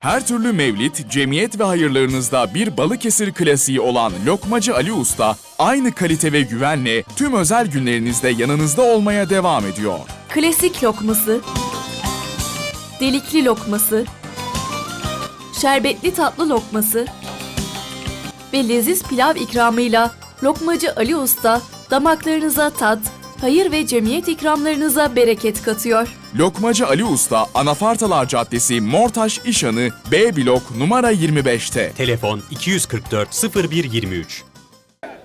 Her türlü mevlit, cemiyet ve hayırlarınızda bir Balıkesir klasiği olan Lokmacı Ali Usta, aynı kalite ve güvenle tüm özel günlerinizde yanınızda olmaya devam ediyor. Klasik lokması, delikli lokması, şerbetli tatlı lokması ve leziz pilav ikramıyla Lokmacı Ali Usta damaklarınıza tat, hayır ve cemiyet ikramlarınıza bereket katıyor. Lokmacı Ali Usta, Anafartalar Caddesi, Mortaş İşanı, B blok numara 25'te. Telefon 244 0123.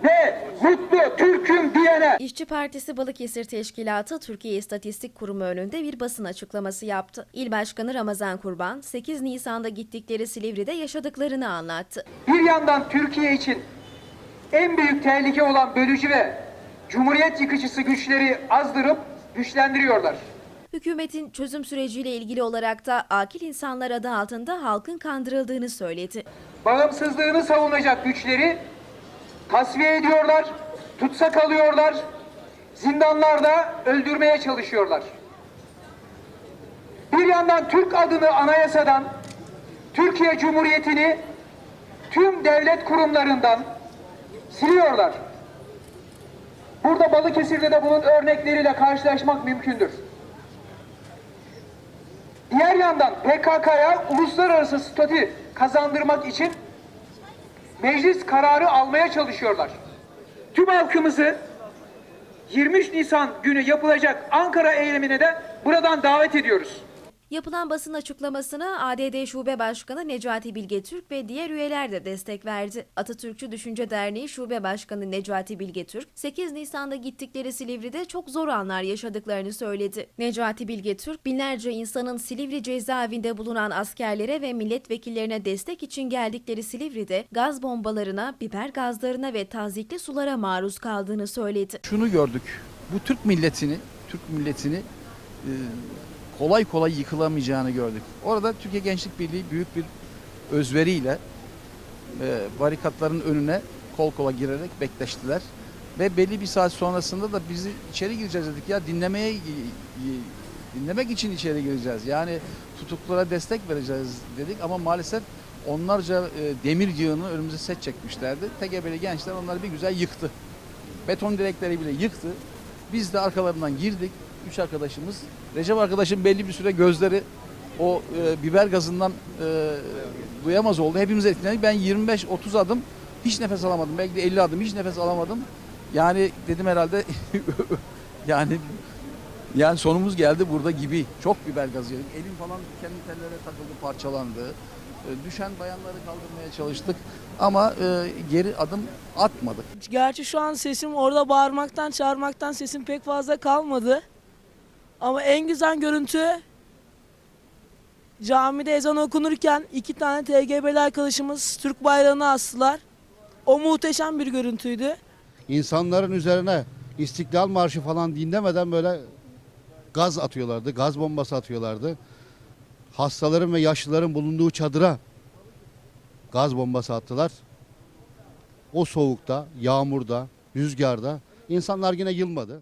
ve mutlu Türk'üm diyene İşçi Partisi Balıkesir Teşkilatı Türkiye İstatistik Kurumu önünde bir basın açıklaması yaptı. İl Başkanı Ramazan Kurban, 8 Nisan'da gittikleri Silivri'de yaşadıklarını anlattı. bir yandan Türkiye için en büyük tehlike olan bölücü ve cumhuriyet yıkıcısı güçleri azdırıp güçlendiriyorlar. Hükümetin çözüm süreciyle ilgili olarak da akil insanlar adı altında halkın kandırıldığını söyledi. Bağımsızlığını savunacak güçleri tasfiye ediyorlar, tutsak alıyorlar, zindanlarda öldürmeye çalışıyorlar. Bir yandan Türk adını anayasadan, Türkiye Cumhuriyeti'ni tüm devlet kurumlarından siliyorlar. Burada Balıkesir'de de bunun örnekleriyle karşılaşmak mümkündür. Diğer yandan PKK'ya uluslararası statü kazandırmak için meclis kararı almaya çalışıyorlar. Tüm halkımızı 23 Nisan günü yapılacak Ankara eylemine de buradan davet ediyoruz. Yapılan basın açıklamasına ADD Şube Başkanı Necati Bilge Türk ve diğer üyeler de destek verdi. Atatürkçü Düşünce Derneği Şube Başkanı Necati Bilge Türk, 8 Nisan'da gittikleri Silivri'de çok zor anlar yaşadıklarını söyledi. Necati Bilge Türk, binlerce insanın Silivri cezaevinde bulunan askerlere ve milletvekillerine destek için geldikleri Silivri'de gaz bombalarına, biber gazlarına ve tazikli sulara maruz kaldığını söyledi. şunu gördük. Bu Türk milletini, Türk milletini e, kolay kolay yıkılamayacağını gördük. Orada Türkiye Gençlik Birliği büyük bir özveriyle e, barikatların önüne kol kola girerek bekleştiler. Ve belli bir saat sonrasında da bizi içeri gireceğiz dedik ya dinlemeye dinlemek için içeri gireceğiz. Yani tutuklulara destek vereceğiz dedik ama maalesef onlarca e, demir yığını önümüze set çekmişlerdi. TGB'li gençler onları bir güzel yıktı. Beton direkleri bile yıktı. Biz de arkalarından girdik. Üç arkadaşımız. Recep arkadaşım belli bir süre gözleri o e, biber gazından e, duyamaz oldu. Hepimiz etkilendik. Ben 25-30 adım hiç nefes alamadım. Belki de 50 adım hiç nefes alamadım. Yani dedim herhalde yani yani sonumuz geldi burada gibi. Çok biber gazı yedik. Elim falan kendi tellere takıldı, parçalandı. E, Düşen bayanları kaldırmaya çalıştık ama e, geri adım atmadık. Gerçi şu an sesim orada bağırmaktan, çağırmaktan sesim pek fazla kalmadı. Ama en güzel görüntü camide ezan okunurken iki tane TGB'li arkadaşımız Türk bayrağını astılar. O muhteşem bir görüntüydü. insanların üzerine İstiklal Marşı falan dinlemeden böyle gaz atıyorlardı, gaz bombası atıyorlardı. Hastaların ve yaşlıların bulunduğu çadıra gaz bombası attılar. O soğukta, yağmurda, rüzgarda insanlar yine yılmadı.